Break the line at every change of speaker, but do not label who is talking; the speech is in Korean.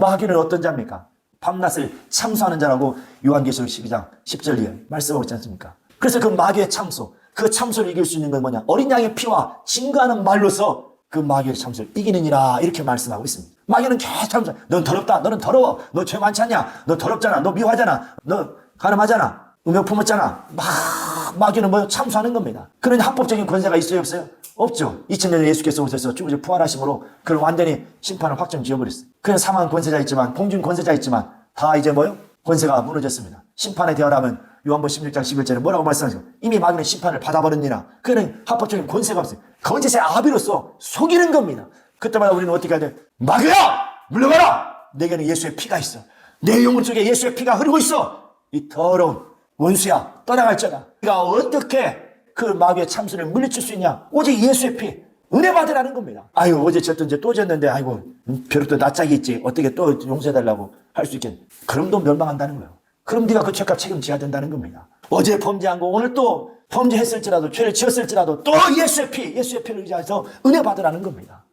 마귀는 어떤 자입니까? 밤낮을 참수하는 자라고 요한계시록 12장 10절 말씀하고 있지 않습니까? 그래서 그 마귀의 참수, 그 참수를 이길 수 있는 건 뭐냐? 어린 양의 피와 증거하는 말로서 그 마귀의 참수를 이기느니라 이렇게 말씀하고 있습니다. 마귀는 계속 참수. 넌 더럽다. 너는 더러워. 너 죄 많지 않냐? 너 더럽잖아. 너 미워하잖아. 너 가늠하잖아. 음욕 품었잖아. 막 마귀는 뭐 참수하는 겁니다. 그런 합법적인 권세가 있어요 없어요? 없죠. 2000년에 예수께서 오셔서 죽으셔 부활하심으로 그를 완전히 심판을 확정 지어버렸어요. 그는 사망 권세자 있지만 공중 권세자 있지만 다 이제 뭐요? 권세가 무너졌습니다. 심판에 대하라면 요한복 16장 11절에 뭐라고 말씀하세요? 이미 마귀는 심판을 받아버렸니라. 그는 합법적인 권세가 없어요. 거짓의 아비로서 속이는 겁니다. 그때마다 우리는 어떻게 해야 돼? 마귀야! 물러가라! 내게는 예수의 피가 있어. 내 영혼 속에 예수의 피가 흐르고 있어. 이 더러운 원수야 떠나갈지어다. 네가 어떻게 그 마귀의 참수를 물리칠 수 있냐? 오직 예수의 피. 은혜 받으라는 겁니다. 아유 어제 졌던데 또 졌는데 아이고 음, 벼룩도 낯짝이 있지 어떻게 또 용서해달라고 할 수 있겠? 그럼 도 멸망한다는 거예요. 그럼 네가 그 죄값 책임져야 된다는 겁니다. 어제 범죄한 거 오늘 또 범죄했을지라도 죄를 지었을지라도 또 예수의 피, 예수의 피를 의지해서 은혜 받으라는 겁니다.